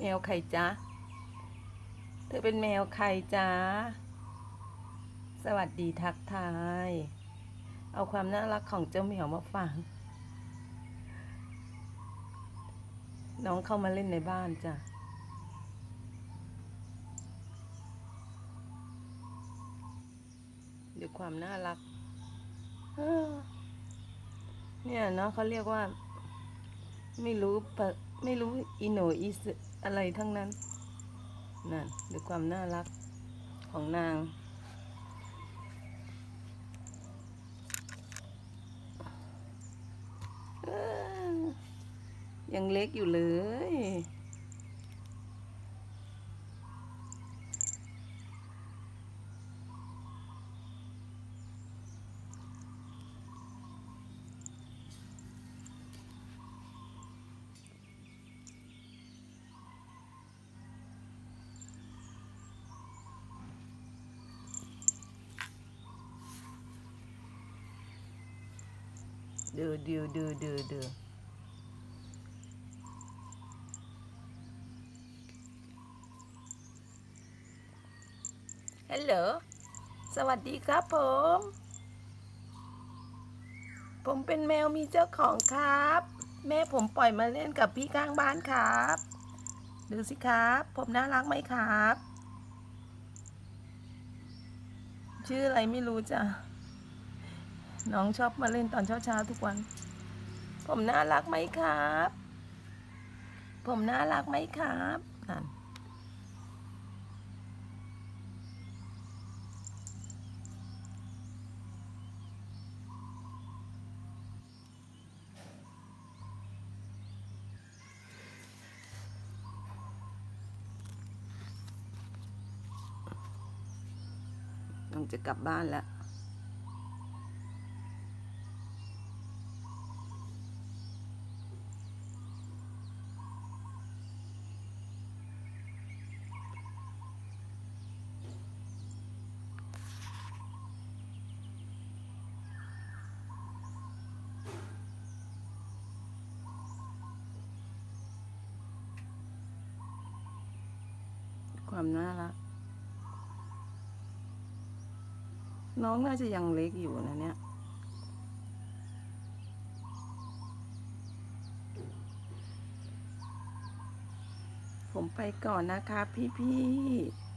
แมวใครจ๊ะ เธอเป็นแมวใครจ๊ะ สวัสดีทักทาย เอาความน่ารักของเจ้าเหมียวมาฟัง น้องเข้ามาเล่นในบ้านจ้ะ ดูความน่ารัก เนี่ยเนาะเขาเรียกว่า ไม่รู้ไม่รู้อีโนอีส อะไรทั้งนั้นนั่นดูความน่ารักของนาง ยังเล็กอยู่เลย ดูดูดูดูดูฮัลโหล สวัสดีครับผม ผมเป็นแมวมีเจ้าของครับ แม่ผมปล่อยมาเล่นกับพี่ข้างบ้านครับ ดูสิครับ ผมน่ารักไหมครับ ชื่ออะไรไม่รู้จ้ะ น้องชอบมาเล่นตอนเช้าๆทุกวัน ผมน่ารักไหมครับ ผมน่ารักไหมครับนั่นน้องจะกลับบ้านแล้ว ความน่ารัก น้องน่าจะยังเล็กอยู่นะเนี่ย ผมไปก่อนนะคะพี่ๆ